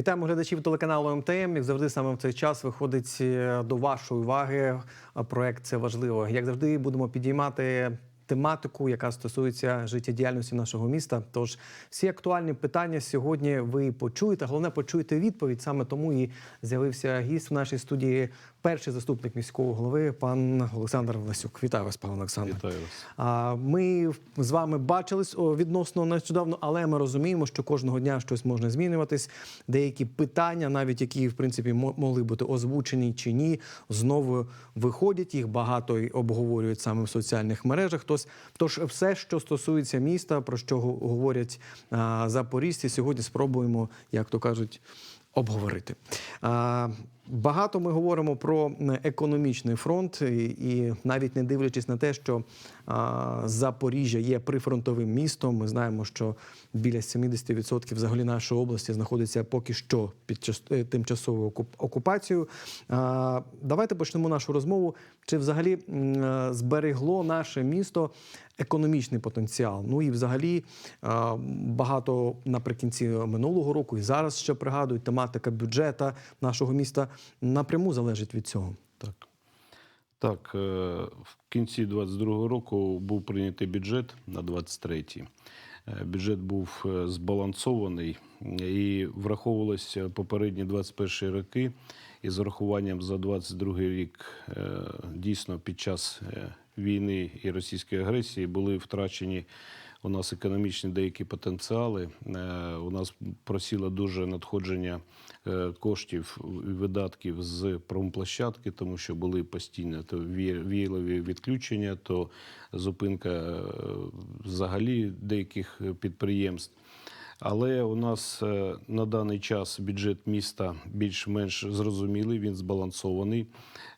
Вітаємо глядачів телеканалу МТМ. Як завжди, саме в цей час виходить е, до вашої уваги е, проект Це важливо. Як завжди, будемо підіймати тематику, яка стосується життєдіяльності нашого міста. Тож всі актуальні питання сьогодні ви почуєте. Головне почуєте відповідь. Саме тому і з'явився гість в нашій студії. Перший заступник міського голови, пан Олександр Власюк. Вітаю вас, пане Олександр. Вітаю вас. А, Ми з вами бачились відносно нещодавно, але ми розуміємо, що кожного дня щось може змінюватись. Деякі питання, навіть які в принципі могли бути озвучені чи ні, знову виходять. Їх багато й обговорюють саме в соціальних мережах. Тож, тож все, що стосується міста, про що говорять а, запоріжці, сьогодні спробуємо, як то кажуть, обговорити. Багато ми говоримо про економічний фронт, і, навіть не дивлячись на те, що Запоріжжя є прифронтовим містом. Ми знаємо, що біля 70% взагалі нашої області знаходиться поки що під час е, тимчасовою окупацією. Давайте почнемо нашу розмову. Чи взагалі е, зберегло наше місто економічний потенціал? Ну і взагалі багато наприкінці минулого року і зараз ще пригадують, тематика бюджета нашого міста напряму залежить від цього. Так. Так, е, в кінці 22-го року був прийнятий бюджет на 23-й. Е, Бюджет був е, збалансований і враховувалися попередні 21 роки. І з урахуванням за 22 рік дійсно під час війни і російської агресії були втрачені у нас економічні деякі потенціали. Е, У нас просіло дуже надходження е, коштів і видатків з промплощадки, тому що були постійно то ві- віялові відключення, то зупинка е, взагалі деяких підприємств. Але у нас е, на даний час бюджет міста більш-менш зрозумілий, він збалансований.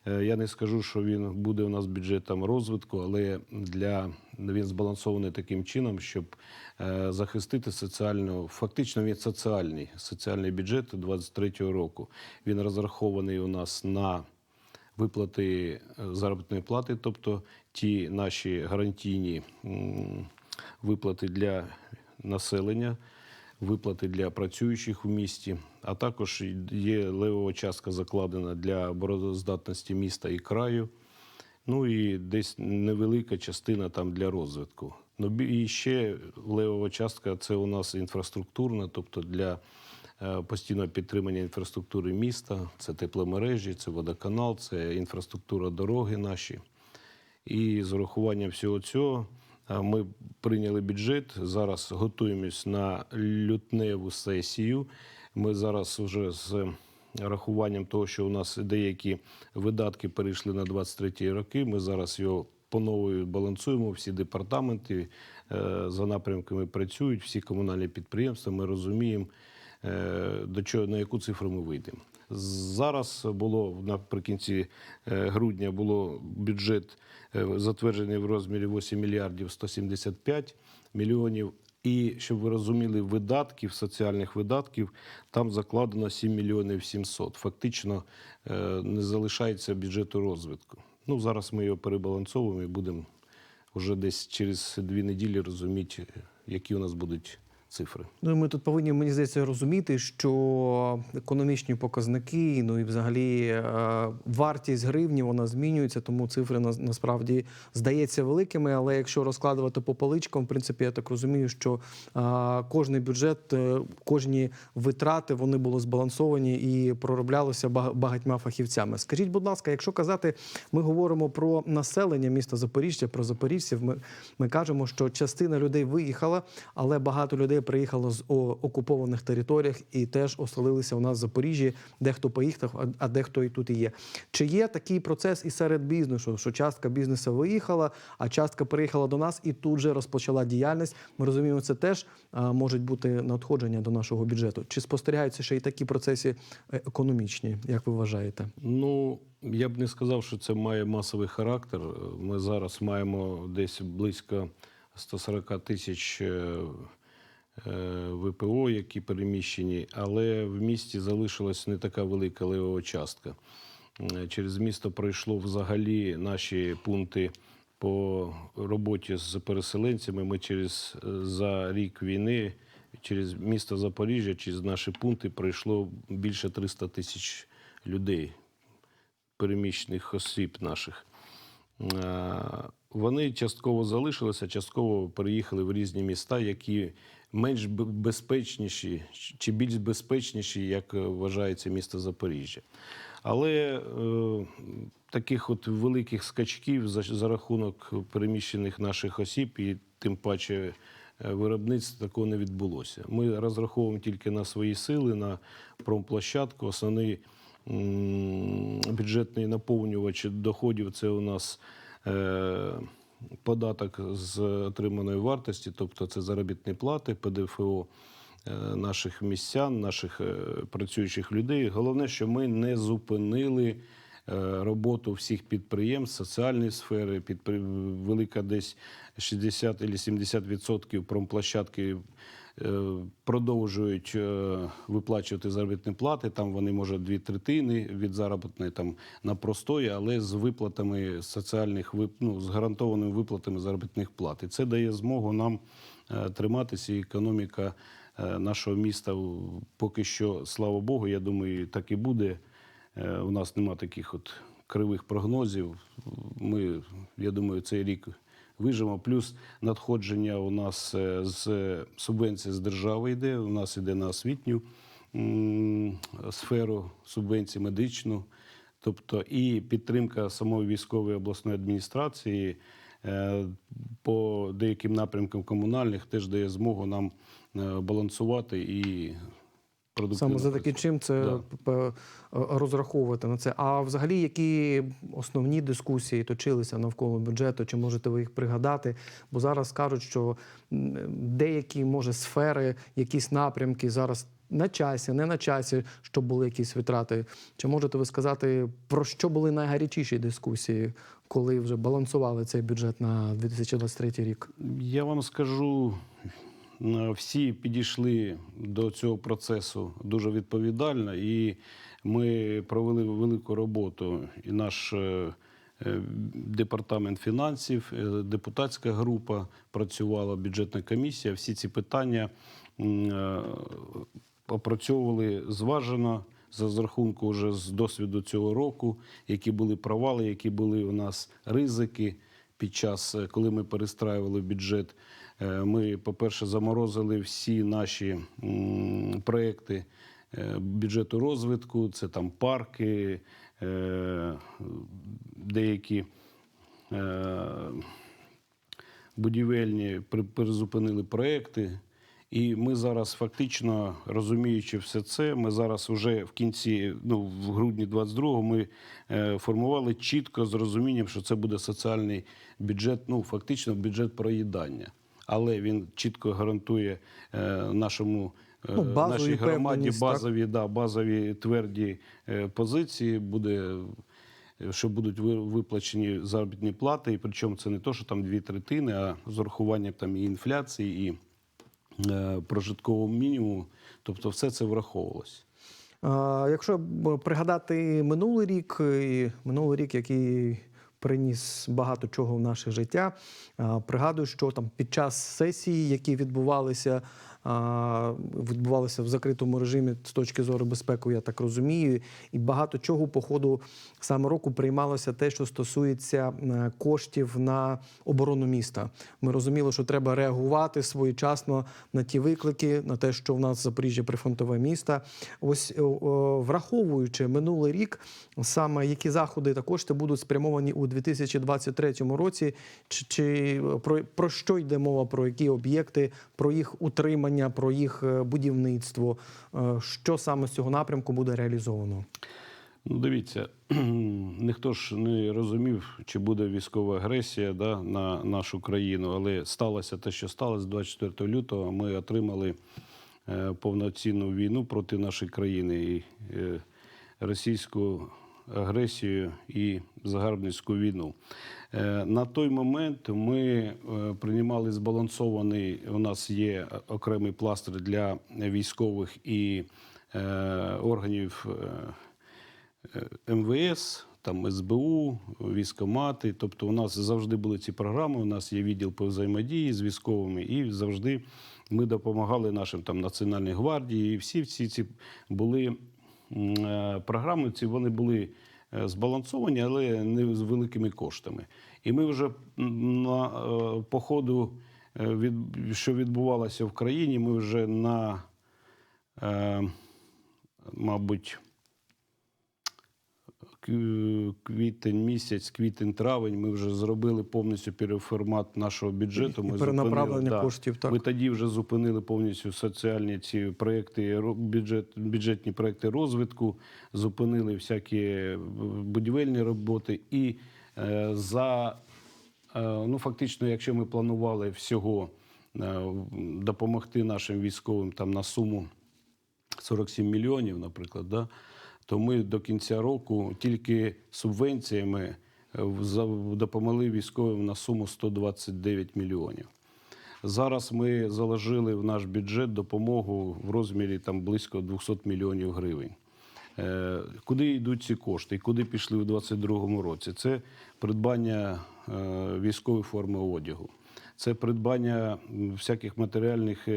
Е, Я не скажу, що він буде у нас бюджетом розвитку, але для він збалансований таким чином, щоб е, захистити соціальну, фактично він соціальний соціальний бюджет 23-го року. Він розрахований у нас на виплати заробітної плати, тобто ті наші гарантійні виплати для населення, виплати для працюючих в місті, а також є левова частка закладена для обороноздатності міста і краю. Ну і десь невелика частина там для розвитку. Ну і ще левова частка це у нас інфраструктурна, тобто для е, постійного підтримання інфраструктури міста, це тепломережі, це водоканал, це інфраструктура дороги наші. І з урахуванням всього цього ми прийняли бюджет. Зараз готуємось на лютневу сесію. Ми зараз вже з рахуванням того, що у нас деякі видатки перейшли на 23 роки. Ми зараз його по новою балансуємо. Всі департаменти е, за напрямками працюють, всі комунальні підприємства. Ми розуміємо, е, до чого на яку цифру ми вийдемо. Зараз було наприкінці е, грудня було бюджет е, затверджений в розмірі 8 мільярдів 175 мільйонів. І щоб ви розуміли, видатків, соціальних видатків там закладено 7 мільйонів 700. Фактично е, не залишається бюджету розвитку. Ну зараз ми його перебалансовуємо і будемо вже десь через дві неділі розуміти, які у нас будуть цифри. Ну, ми тут повинні, мені здається, розуміти, що економічні показники, ну і взагалі е, вартість гривні вона змінюється, тому цифри на- насправді здається великими. Але якщо розкладувати по поличкам, в принципі, я так розумію, що е, кожний бюджет, е, кожні витрати вони були збалансовані і пророблялися баг- багатьма фахівцями. Скажіть, будь ласка, якщо казати, ми говоримо про населення міста Запоріжжя, про запоріжців, ми, ми кажемо, що частина людей виїхала, але багато людей приїхало з окупованих територіях і теж оселилися у нас в Запоріжжі. Дехто поїхав, а, дехто і тут і є. Чи є такий процес і серед бізнесу, що частка бізнесу виїхала, а частка приїхала до нас і тут же розпочала діяльність? Ми розуміємо, це теж можуть бути надходження до нашого бюджету. Чи спостерігаються ще й такі процеси е, економічні, як ви вважаєте? Ну, я б не сказав, що це має масовий характер. Ми зараз маємо десь близько 140 тисяч е, ВПО, які переміщені, але в місті залишилась не така велика левова частка. Е, Через місто пройшло взагалі наші пункти по роботі з переселенцями. Ми через е, за рік війни через місто Запоріжжя, через наші пункти пройшло більше 300 тисяч людей, переміщених осіб наших. Е, Вони частково залишилися, частково переїхали в різні міста, які менш безпечніші чи більш безпечніші, як е, вважається місто Запоріжжя. Але е, таких от великих скачків за, за рахунок переміщених наших осіб і тим паче е, виробництва такого не відбулося. Ми розраховуємо тільки на свої сили, на промплощадку. Основний бюджетний наповнювач доходів це у нас е, податок з отриманої вартості, тобто це заробітні плати, ПДФО е, наших містян, наших е, працюючих людей. Головне, що ми не зупинили е, роботу всіх підприємств, соціальної сфери, підпри... велика десь 60 або 70% промплощадки продовжують е, виплачувати заробітні плати. Там вони може дві третини від заробітної там на простої, але з виплатами соціальних ну, з гарантованими виплатами заробітних плат. І це дає змогу нам е, триматися. І економіка е, нашого міста поки що, слава Богу, я думаю, так і буде. Е, У нас нема таких от кривих прогнозів. Ми, я думаю, цей рік вижимо. Плюс надходження у нас е, з субвенції з держави йде. У нас йде на освітню сферу субвенцій медичну. Тобто і підтримка самої військової обласної адміністрації е, по деяким напрямкам комунальних теж дає змогу нам е, балансувати і Саме за таким чим це Да. розраховувати на це. А взагалі, які основні дискусії точилися навколо бюджету? Чи можете ви їх пригадати? Бо зараз кажуть, що деякі може сфери, якісь напрямки зараз. На часі, не на часі, щоб були якісь витрати. Чи можете ви сказати, про що були найгарячіші дискусії, коли вже балансували цей бюджет на 2023 рік? Я вам скажу, е, всі підійшли до цього процесу дуже відповідально, і ми провели велику роботу. І наш е, е, департамент фінансів, е, депутатська група працювала, бюджетна комісія. Всі ці питання е, опрацьовували зважено за з рахунку вже з досвіду цього року, які були провали, які були у нас ризики під час, е, коли ми перестраювали бюджет. Е, Ми, по-перше, заморозили всі наші проекти е, бюджету розвитку, це там парки, е, деякі. будівельні призупинили проекти. І ми зараз, фактично розуміючи все це, ми зараз вже в кінці, ну в грудні 22-го, ми е, формували чітко з розумінням, що це буде соціальний бюджет, ну фактично бюджет проїдання. Але він чітко гарантує е, нашому е, Ну, базові нашій громаді так? базові, да, базові тверді е, позиції буде що будуть ви- виплачені заробітні плати, і причому це не то, що там дві третини, а з урахуванням там і інфляції, і е, прожиткового мінімуму. Тобто, все це враховувалось. А, Якщо пригадати минулий рік, і минулий рік, який приніс багато чого в наше життя, пригадую, що там під час сесії, які відбувалися, відбувалися в закритому режимі з точки зору безпеки, я так розумію, і багато чого по ходу саме року приймалося те, що стосується е, коштів на оборону міста. Ми розуміли, що треба реагувати своєчасно на ті виклики, на те, що в нас Запоріжжя прифронтове місто. Ось о, враховуючи минулий рік, саме які заходи та кошти будуть спрямовані у 2023 році, чи, чи про, про що йде мова, про які об'єкти, про їх утримання, про їх е, будівництво, Е, що саме з цього напрямку буде реалізовано? Ну, дивіться, ніхто ж не розумів, чи буде військова агресія да, на нашу країну, але сталося те, що сталося 24 лютого. Ми отримали е, повноцінну війну проти нашої країни і російську агресію і загарбницьку війну. Е, На той момент ми е, приймали збалансований. У нас є окремий пластир для військових і е, органів. МВС, там СБУ, військомати. Тобто, у нас завжди були ці програми. У нас є відділ по взаємодії з військовими, і завжди ми допомагали нашим там Національній гвардії. І всі всі ці були програми. Ці вони були е, збалансовані, але не з великими коштами. І ми вже на е, по ходу, е, від, що відбувалося в країні, ми вже на, е, мабуть, квітень місяць, квітень-травень, ми вже зробили повністю переформат нашого бюджету. І Ми перенаправлення зупинили, да. коштів, так. Ми тоді вже зупинили повністю соціальні ці проекти, ро- бюджет, бюджетні проекти розвитку, зупинили всякі е, будівельні роботи. І е, за е, ну фактично, якщо ми планували всього е, допомогти нашим військовим там на суму 47 мільйонів, наприклад, да, то ми до кінця року тільки субвенціями е, допомогли військовим на суму 129 мільйонів. Зараз ми заложили в наш бюджет допомогу в розмірі там близько 200 мільйонів гривень. Е, Куди йдуть ці кошти і куди пішли у 2022 році? Це придбання е, військової форми одягу, це придбання всяких матеріальних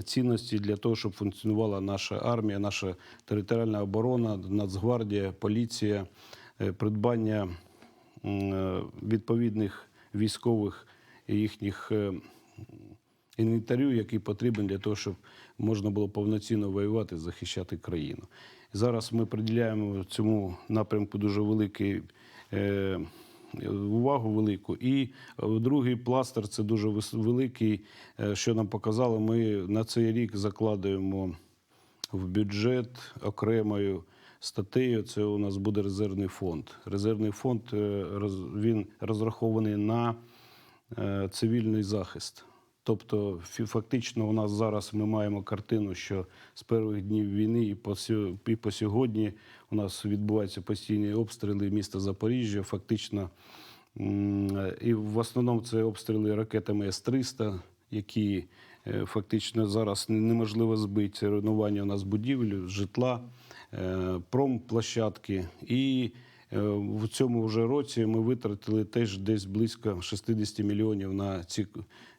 цінностей для того, щоб функціонувала наша армія, наша територіальна оборона, Нацгвардія, поліція, е, придбання е, відповідних військових і їхніх е, інвентарю, який потрібен для того, щоб можна було повноцінно воювати, захищати країну. Зараз ми приділяємо цьому напрямку дуже великий. Е, Увагу велику. І е, другий пластир це дуже великий, е, що нам показали. Ми на цей рік закладуємо в бюджет окремою статтею. Це у нас буде резервний фонд. Резервний фонд він розрахований на цивільний захист. Тобто, фактично, у нас зараз ми маємо картину, що з перших днів війни і по, і по сьогодні у нас відбуваються постійні обстріли міста Запоріжжя. Фактично, і в основному це обстріли ракетами С-300, які е, фактично зараз неможливо збити. Це руйнування у нас будівель, житла, е, промплощадки. І е, в цьому вже році ми витратили теж десь близько 60 мільйонів на ці,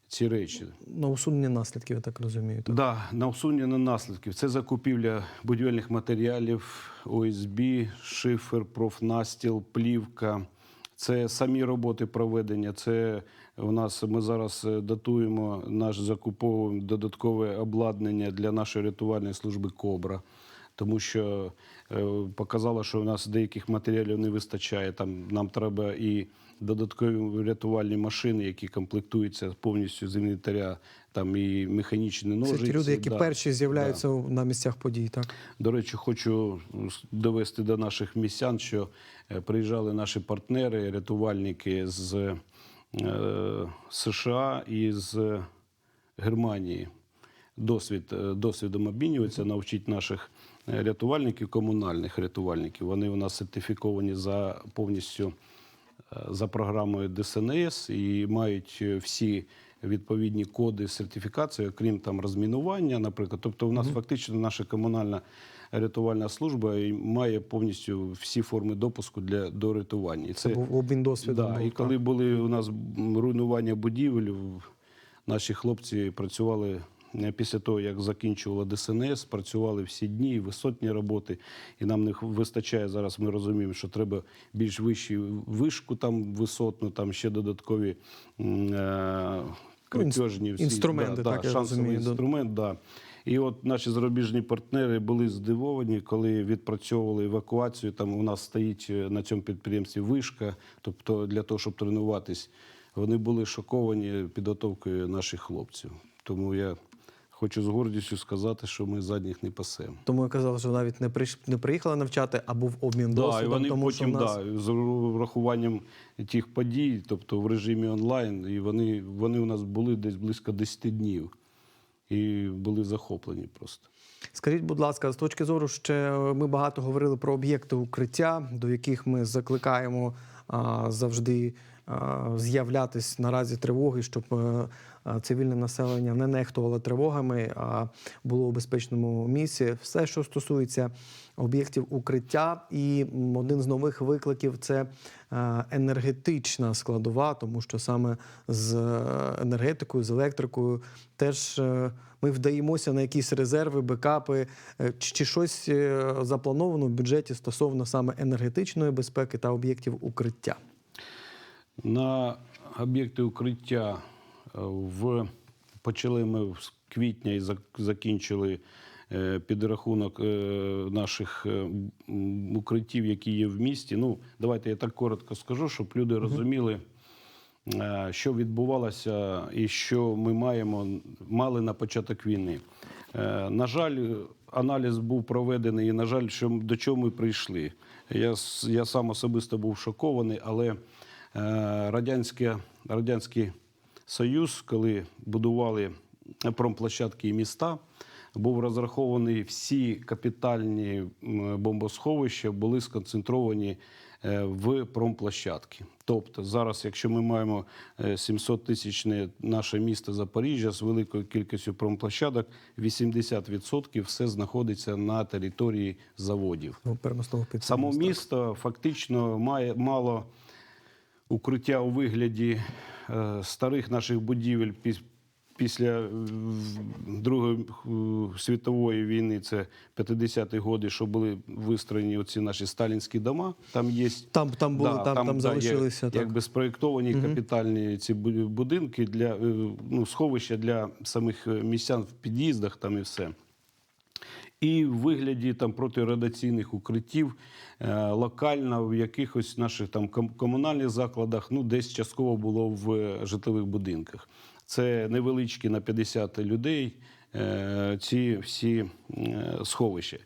ці речі. На усунення наслідків, я так розумію. Так? Да, на усунення наслідків. Це закупівля будівельних матеріалів, ОСБ, шифер, профнастіл, плівка. Це самі роботи проведення. Це у нас ми зараз е, датуємо наш закуповуємо додаткове обладнання для нашої рятувальної служби Кобра. Тому що е, показало, що у нас деяких матеріалів не вистачає. Там нам треба і додаткові рятувальні машини, які комплектуються повністю з інвентаря, там і механічні Це ножиці. ті люди, які да. перші з'являються на місцях подій. Так? До речі, хочу довести до наших містян, що е, приїжджали наші партнери, рятувальники з е, США і з Германії. Досвід, е, досвідом обмінюються, навчить наших рятувальників, комунальних рятувальників. Вони у нас сертифіковані за повністю е, за програмою ДСНС і мають е, всі відповідні коди сертифікації, окрім там розмінування, наприклад. Тобто, у нас фактично наша комунальна рятувальна служба має повністю всі форми допуску для до рятування. І Це був обмін досвідом. Да, був, і так. коли були у нас руйнування будівель, наші хлопці працювали після того, як закінчувала ДСНС, працювали всі дні, висотні роботи. І нам не вистачає зараз. Ми розуміємо, що треба більш вищу вишку там висотну, там ще додаткові е, крутежні всі, інструменти, так, я шансовий розумію, інструмент. Да. І от наші зарубіжні партнери були здивовані, коли відпрацьовували евакуацію. Там у нас стоїть е, на цьому підприємстві вишка, тобто для того, щоб тренуватись. Вони були шоковані підготовкою наших хлопців. Тому я хочу з гордістю сказати, що ми задніх не пасемо. Тому я казав, що навіть не прийш... не приїхали навчати, а був обмін Да, і вони тому потім що нас... да, з врахуванням тих подій, тобто в режимі онлайн, і вони, вони у нас були десь близько 10 днів і були захоплені просто. Скажіть, будь ласка, з точки зору, ще ми багато говорили про об'єкти укриття, до яких ми закликаємо завжди з'являтись наразі тривоги, щоб е, цивільне населення не нехтувало тривогами, а було у безпечному місці. Все, що стосується об'єктів укриття, і один з нових викликів це е, енергетична складова, тому що саме з е, енергетикою, з електрикою теж ми вдаємося на якісь резерви, бекапи, чи, щось заплановано в бюджеті стосовно саме енергетичної безпеки та об'єктів укриття. На об'єкти укриття е, в почали ми з квітня і закінчили е, підрахунок е, наших укриттів, які є в місті. Ну, давайте я так коротко скажу, щоб люди розуміли, що відбувалося і що ми маємо мали на початок війни. Е, На жаль, аналіз був проведений, і на жаль, що до чого ми прийшли. Я, я сам особисто був шокований, але е, радянське, радянський Союз, коли будували промплощадки і міста, був розрахований всі капітальні бомбосховища були сконцентровані в промплощадки. Тобто зараз, якщо ми маємо 700 тисячне наше місто Запоріжжя з великою кількістю промплощадок, 80% все знаходиться на території заводів. Ну, Само місто фактично має мало укриття у вигляді е, старих наших будівель після е, Другої е, світової війни, це 50-ті роки, що були вистроєні оці наші сталінські дома. Там є Там, там були, там, там, да, залишилися. як, якби спроєктовані капітальні ці будинки для е, ну, сховища для самих містян в під'їздах там і все. І в вигляді там протирадіаційних укриттів локально в якихось наших там комунальних закладах, ну десь частково було в житлових будинках. Це невеличкі на 50 людей. е, Ці всі е, сховища.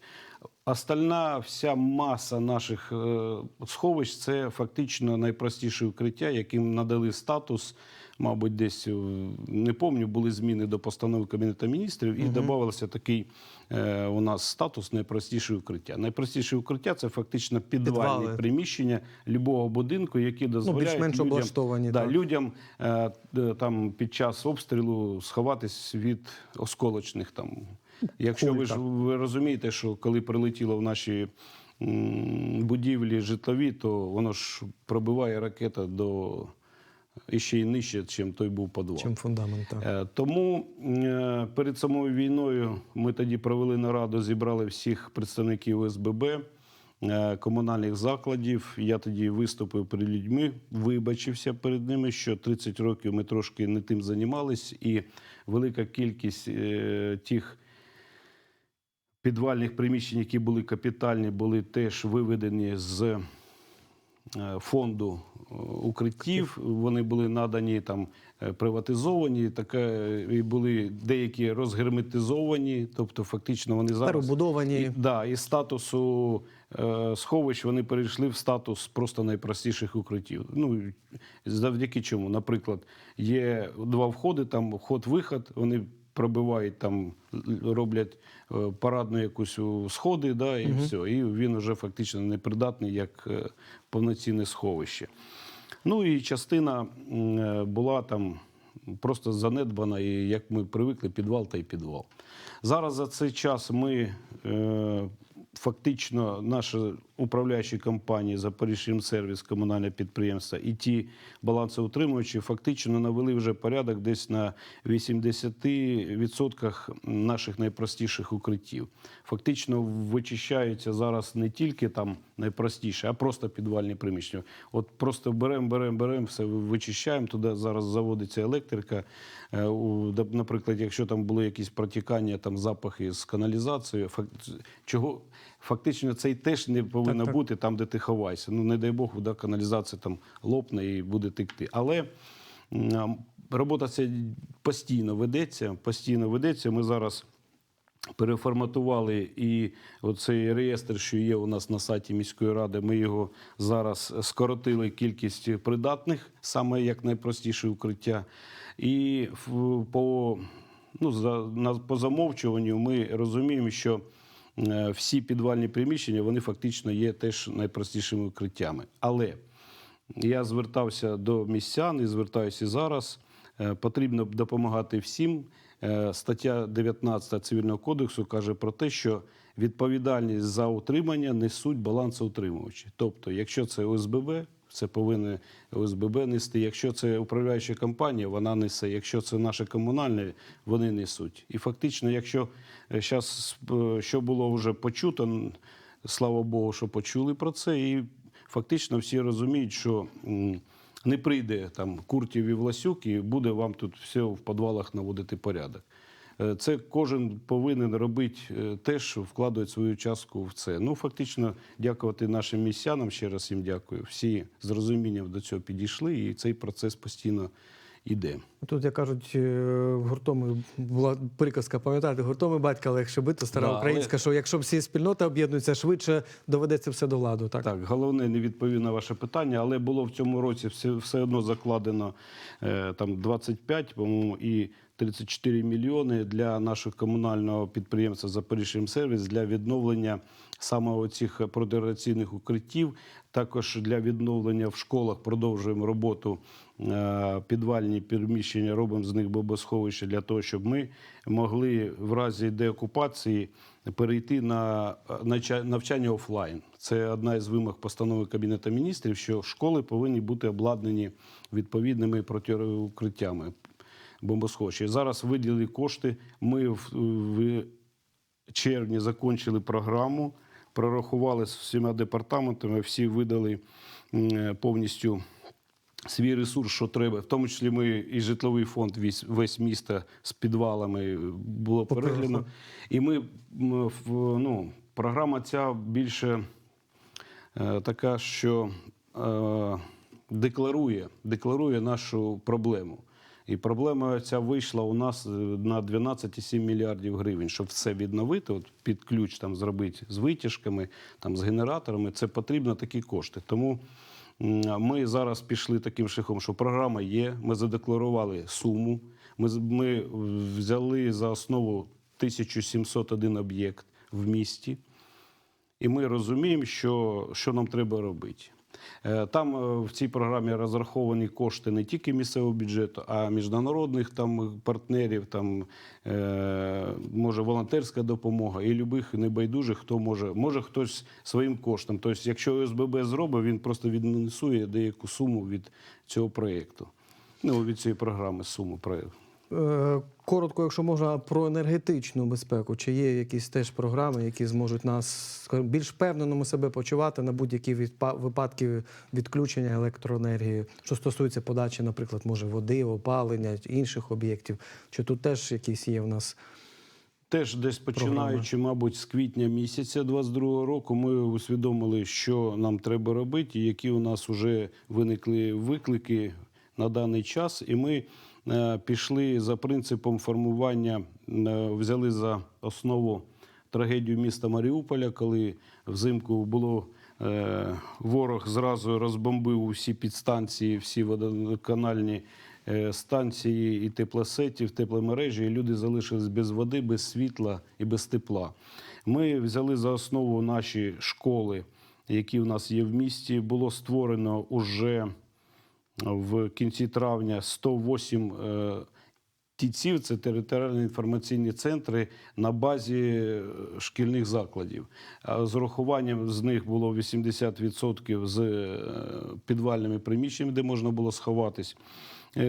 Остальна вся маса наших е, сховищ це фактично найпростіше укриття, яким надали статус. Мабуть, десь е, не пам'ятаю, були зміни до постанови Кабінету міністрів, і додавався такий е, у нас статус найпростіше укриття. Найпростіше укриття це фактично підвальні Підвали. приміщення любого будинку, які дозволяють більш-менш людям, облаштовані, да, так. людям е, там під час обстрілу сховатись від осколочних там. Якщо ви ж ви розумієте, що коли прилетіло в наші м, будівлі житлові, то воно ж пробиває ракета до і ще й нижче, чим той був підвал. Чим фундамент. Так. Е, Тому е, перед самою війною ми тоді провели нараду, зібрали всіх представників ОСББ, е, комунальних закладів. Я тоді виступив перед людьми, вибачився перед ними, що 30 років ми трошки не тим займались, і велика кількість тих. Підвальних приміщень, які були капітальні, були теж виведені з фонду е, укриттів. Вони були надані там е, приватизовані, таке і були деякі розгерметизовані. Тобто, фактично, вони зараз Перебудовані. і, да, із статусу е, сховищ вони перейшли в статус просто найпростіших укриттів. Ну завдяки чому? Наприклад, є два входи, там вход-виход. Вони пробивають там, роблять е, парадну якусь у сходи, да, і все. І він вже фактично непридатний як е, повноцінне сховище. Ну і частина е, була там просто занедбана, і як ми привикли, підвал та й підвал. Зараз за цей час ми е, фактично наші управляючі компанії Запоріжжямсервіс, комунальне підприємство і ті балансоутримувачі фактично навели вже порядок десь на 80% наших найпростіших укриттів. Фактично вичищаються зараз не тільки там найпростіше, а просто підвальні приміщення. От просто беремо, беремо, беремо, все вичищаємо. Туди зараз заводиться електрика. Е, Наприклад, якщо там були якісь протікання, там запахи з каналізацією, чого фактично це й теж не повинно так. бути там, де ти ховаєшся. Ну не дай Бог, да, каналізація там лопне і буде текти. Але робота ця постійно ведеться. Постійно ведеться. Ми зараз переформатували і оцей реєстр, що є у нас на сайті міської ради. Ми його зараз скоротили кількість придатних, саме як найпростіше укриття. І по, ну, за, на, по замовчуванню ми розуміємо, що всі підвальні приміщення вони фактично є теж найпростішими укриттями. Але Я звертався до містян і звертаюся зараз. Е, Потрібно допомагати всім. Е, Стаття 19 Цивільного кодексу каже про те, що відповідальність за утримання несуть балансоутримувачі. Тобто, якщо це ОСББ, це повинен ОСББ нести. Якщо це управляюча компанія, вона несе. Якщо це наше комунальне, вони несуть. І фактично, якщо зараз що було вже почуто, слава Богу, що почули про це, і фактично всі розуміють, що не прийде там Куртів і Власюк, і буде вам тут все в підвалах наводити порядок. Е, Це кожен повинен робити те, що вкладує свою частку в це. Ну, фактично, дякувати нашим місцянам. ще раз їм дякую. Всі з розумінням до цього підійшли, і цей процес постійно йде. Тут, як кажуть, е, гуртом була приказка, пам'ятаєте, гуртом і батька легше бити, стара Да, але- українська, що якщо всі спільноти об'єднуються швидше, доведеться все до ладу. Так? Так, головне не відповів на ваше питання, але було в цьому році все, все одно закладено е, там 25, по-моєму, і 34 мільйони для нашого комунального підприємства «Запоріжжя-Сервіс» для відновлення саме цих протираційних укриттів. Також для відновлення в школах продовжуємо роботу е, підвальні приміщення, робимо з них бомбосховища для того, щоб ми могли в разі деокупації перейти на е, навчання офлайн. Це одна із вимог постанови Кабінету міністрів, що школи повинні бути обладнані відповідними протиукриттями бомбосховища. Зараз виділили кошти. Ми в червні закінчили програму, прорахували з всіма департаментами, всі видали повністю свій ресурс, що треба. В тому числі ми і житловий фонд весь, весь міста з підвалами було Попереджено. переглянуто. І ми ну, програма ця більше е, така, що е, декларує, декларує нашу проблему. І проблема ця вийшла у нас е, на 12,7 мільярдів гривень. Щоб все відновити, от під ключ там зробити з витяжками, там з генераторами, це потрібно такі кошти. Тому ми зараз пішли таким шляхом, що програма є. Ми задекларували суму. Ми, ми взяли за основу 1701 об'єкт в місті. І ми розуміємо, що, що нам треба робити. Е, Там е, в цій програмі розраховані кошти не тільки місцевого бюджету, а міжнародних там партнерів, там е, може волонтерська допомога і любих небайдужих, хто може, може хтось своїм коштом. Тобто, якщо ОСББ зробить, він просто відмінусує деяку суму від цього проєкту. Ну, від цієї програми суму проєкту. Е, Коротко, якщо можна, про енергетичну безпеку. Чи є якісь теж програми, які зможуть нас більш впевненими себе почувати на будь-які випадки відключення електроенергії, що стосується подачі, наприклад, може води, опалення інших об'єктів? Чи тут теж якісь є в нас Теж десь починаючи, мабуть, з квітня місяця 22-го року, ми усвідомили, що нам треба робити, і які у нас вже виникли виклики на даний час. І ми е, пішли за принципом формування, е, взяли за основу трагедію міста Маріуполя, коли взимку було. е, Ворог зразу розбомбив усі підстанції, всі водоканальні станції і теплосетів, тепломережі, і люди залишились без води, без світла і без тепла. Ми взяли за основу наші школи, які в нас є в місті. Було створено уже в кінці травня 108 е, тіців, це територіальні інформаційні центри на базі е, шкільних закладів. З урахуванням з них було 80% з е, підвальними приміщеннями, де можна було сховатись.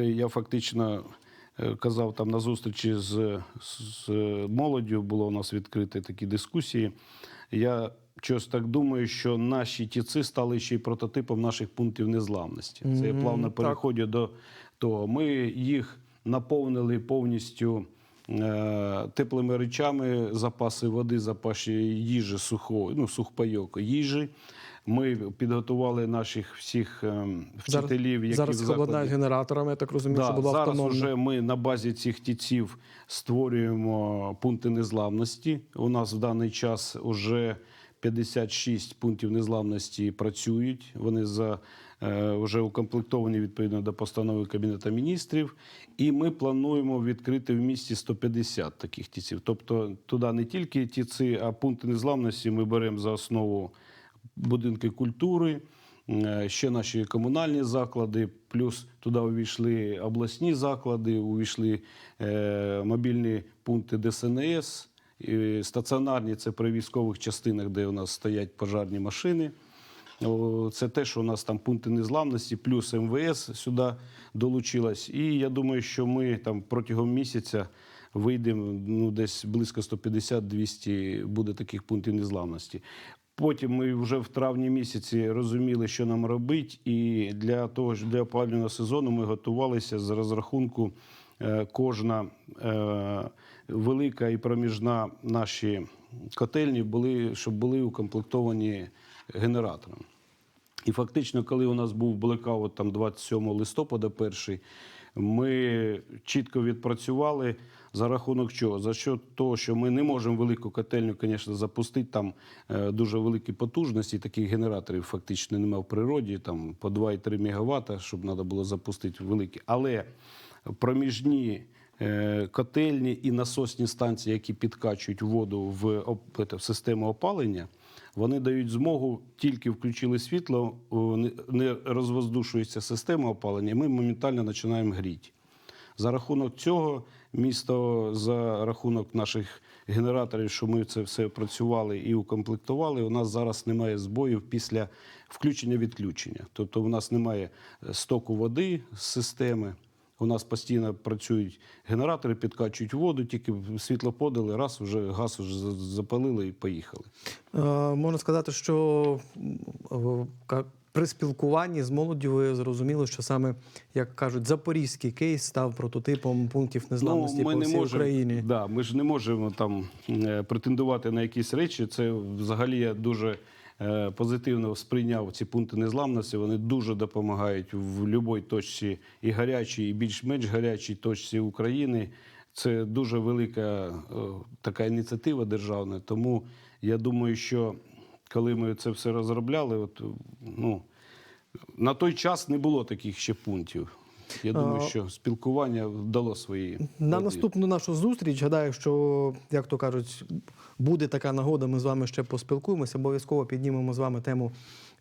Я фактично казав там на зустрічі з, з молоддю, було у нас відкриті такі дискусії. Я щось так думаю, що наші тіци стали ще й прототипом наших пунктів незламності. Це я плавно так. переходжу до того. Ми їх наповнили повністю е, теплими речами, запаси води, запаси їжі сухої, ну, сухпайок їжі. Ми підготували наших всіх е, вчителів, які зараз обладнають генераторами, я так розумію, що було зараз автономно. вже ми на базі цих тіців створюємо пункти незламності. У нас в даний час вже 56 пунктів незламності працюють. Вони за е, вже укомплектовані відповідно до постанови Кабінету міністрів. І ми плануємо відкрити в місті 150 таких тіців. Тобто туди не тільки тіци, а пункти незламності ми беремо за основу будинки культури. е, ще наші комунальні заклади, плюс туди увійшли обласні заклади, увійшли е, мобільні пункти ДСНС, стаціонарні це при військових частинах, де у нас стоять пожарні машини. Це те, що у нас там пункти незламності, плюс МВС сюди долучилась. І я думаю, що ми там протягом місяця вийдемо ну, десь близько 150-200 буде таких пунктів незламності. Потім ми вже в травні місяці розуміли, що нам робити, і для того для опалювального сезону ми готувалися з розрахунку кожна е, велика і проміжна наші котельні були, щоб були укомплектовані генератором. І фактично, коли у нас був блекаут там 27 листопада, перший, ми чітко відпрацювали за рахунок чого? За що того, що ми не можемо велику котельню, звісно, запустити там е, дуже великі потужності. Таких генераторів фактично немає в природі, там по 2,3 МВт, щоб треба було запустити великі. Але проміжні е, котельні і насосні станції, які підкачують воду в, в систему опалення, вони дають змогу, тільки включили світло, не- розвоздушується система опалення, і ми моментально починаємо гріти. За рахунок цього місто, за рахунок наших генераторів, що ми це все працювали і укомплектували, у нас зараз немає збоїв після включення-відключення. Тобто у нас немає е, стоку води з системи. У нас постійно працюють генератори, підкачують воду, тільки світло подали, раз вже газ вже запалили і поїхали. Е, Можна сказати, що ка- при спілкуванні з молоддю ви зрозуміли, що саме, як кажуть, запорізький кейс став прототипом пунктів незламності по всій Україні. Да, ми ж не можемо там е, претендувати на якісь речі. Це взагалі я дуже е, позитивно сприйняв ці пункти незламності. Вони дуже допомагають в будь-якій точці і гарячій, і більш-менш гарячій точці України. Це дуже велика е, така ініціатива державна. Тому я думаю, що коли ми це все розробляли, от, ну, на той час не було таких ще пунктів. Я думаю, що спілкування дало свої На наступну нашу зустріч, гадаю, що, як то кажуть, буде така нагода, ми з вами ще поспілкуємося. Обов'язково піднімемо з вами тему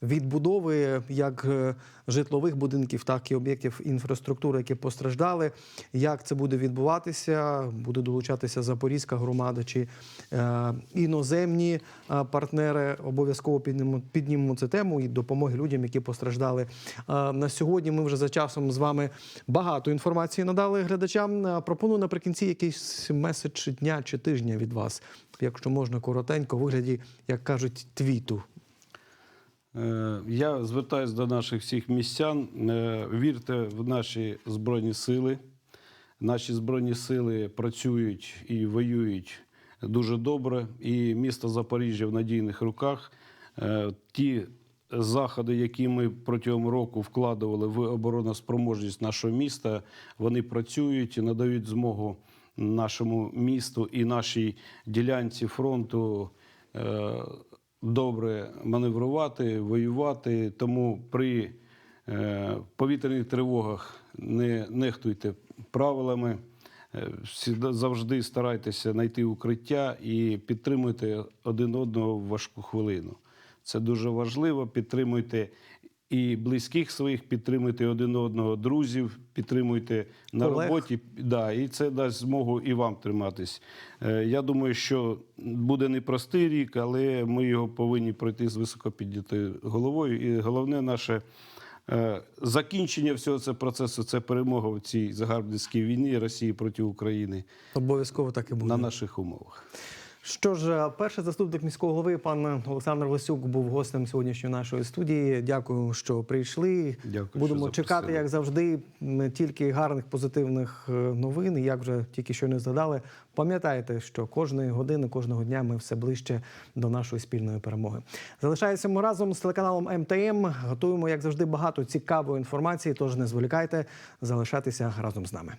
відбудови як е, житлових будинків, так і об'єктів інфраструктури, які постраждали. Як це буде відбуватися? Буде долучатися Запорізька громада чи е, іноземні е, партнери. Обов'язково піднімемо, піднімемо цю тему і допомоги людям, які постраждали. На сьогодні ми вже за часом з вами багато інформації надали глядачам. Пропоную наприкінці якийсь меседж дня чи тижня від вас, якщо можна коротенько, у вигляді, як кажуть, твіту. Е, Я звертаюся до наших всіх містян. Е, Вірте в наші збройні сили. Наші збройні сили працюють і воюють дуже добре. І місто Запоріжжя в надійних руках. Е, Ті заходи, які ми протягом року вкладували в обороноспроможність нашого міста, вони працюють і надають змогу нашому місту і нашій ділянці фронту. Добре маневрувати, воювати. Тому при е, повітряних тривогах не нехтуйте правилами. Е, Завжди старайтеся знайти укриття і підтримуйте один одного в важку хвилину. Це дуже важливо. Підтримуйте і близьких своїх, підтримуйте один одного, друзів, підтримуйте на Колег. роботі. Да, і це дасть змогу і вам триматись. Е, Я думаю, що буде непростий рік, але ми його повинні пройти з високо піднятою головою. І головне наше е, закінчення всього цього процесу це перемога в цій загарбницькій війні Росії проти України Обов'язково так і буде. на наших умовах. Що ж, перший заступник міського голови, пан Олександр Лисюк, був гостем сьогоднішньої нашої студії. Дякую, що прийшли. Дякую, Будемо що чекати, як завжди, м, тільки гарних позитивних е, новин. Як вже тільки що не згадали, пам'ятайте, що кожної години, кожного дня ми все ближче до нашої спільної перемоги. Залишаємося разом з телеканалом МТМ. Готуємо, як завжди, багато цікавої інформації. Тож не зволікайте залишатися разом з нами.